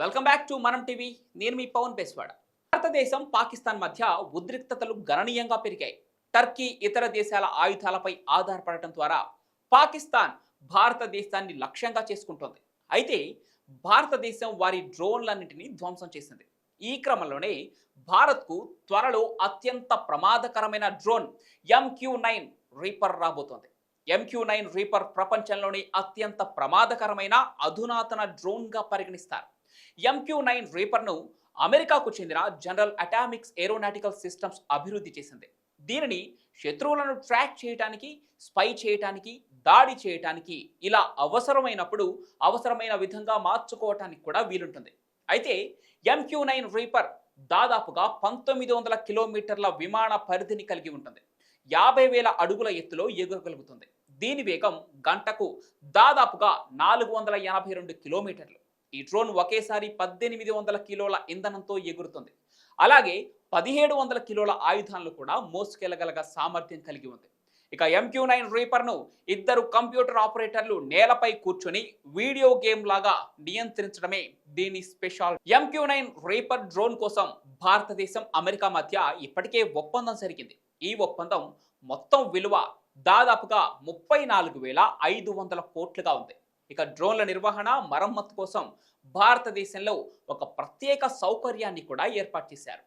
Welcome back to Manam TV నేను మీ పవన్ పేస్వాడ భారతదేశం పాకిస్తాన్ మధ్య ఉద్రిక్తతలు గణనీయంగా పెరిగాయి. టర్కీ ఇతర దేశాల ఆయుధాలపై ఆధారపడటం ద్వారా పాకిస్తాన్ భారతదేశాన్ని లక్ష్యంగా చేసుకుంటోంది. అయితే భారతదేశం వారి డ్రోన్లన్నింటినీ ధ్వంసం చేసింది. ఈ క్రమంలోనే భారత్కు త్వరలో అత్యంత ప్రమాదకరమైన డ్రోన్ ఎంక్యూ నైన్ రీపర్ రాబోతోంది. ఎంక్యూ నైన్ రీపర్ ప్రపంచంలోని అత్యంత ప్రమాదకరమైన అధునాతన డ్రోన్గా పరిగణిస్తారు. ఎంక్యూ నైన్ రీపర్ను అమెరికాకు చెందిన జనరల్ అటామిక్స్ ఏరోనాటికల్ సిస్టమ్స్ అభివృద్ధి చేసింది. దీనిని శత్రువులను ట్రాక్ చేయటానికి స్పై చేయటానికి దాడి చేయటానికి ఇలా అవసరమైనప్పుడు అవసరమైన విధంగా మార్చుకోవటానికి కూడా వీలుంటుంది. అయితే ఎంక్యూ నైన్ రీపర్ దాదాపుగా పంతొమ్మిది వందల కిలోమీటర్ల విమాన పరిధిని కలిగి ఉంటుంది. యాభై వేల అడుగుల ఎత్తులో ఎగురగలుగుతుంది. దీని వేగం గంటకు దాదాపుగా నాలుగు వందల ఎనభై రెండు కిలోమీటర్లు. ఈ డ్రోన్ ఒకేసారి పద్దెనిమిది వందల కిలోల ఇంధనంతో ఎగురుతుంది. అలాగే పదిహేడు వందల కిలోల ఆయుధాలను కూడా మోసుకెళ్ళగలగ సామర్థ్యం కలిగి ఉంది. ఇక ఎంక్యూ నైన్ రీపర్ను ఇద్దరు కంప్యూటర్ ఆపరేటర్లు నేలపై కూర్చొని వీడియో గేమ్ లాగా నియంత్రించడమే దీని special. MQ nine reaper drone కోసం భారతదేశం అమెరికా మధ్య ఇప్పటికే ఒప్పందం జరిగింది. ఈ ఒప్పందం మొత్తం విలువ దాదాపుగా ముప్పై నాలుగు వేల ఐదు వందల కోట్లుగా ఉంది. ఇక డ్రోన్ల నిర్వహణ మరమ్మతు కోసం భారతదేశంలో ఒక ప్రత్యేక సౌకర్యాన్ని కూడా ఏర్పాటు చేశారు.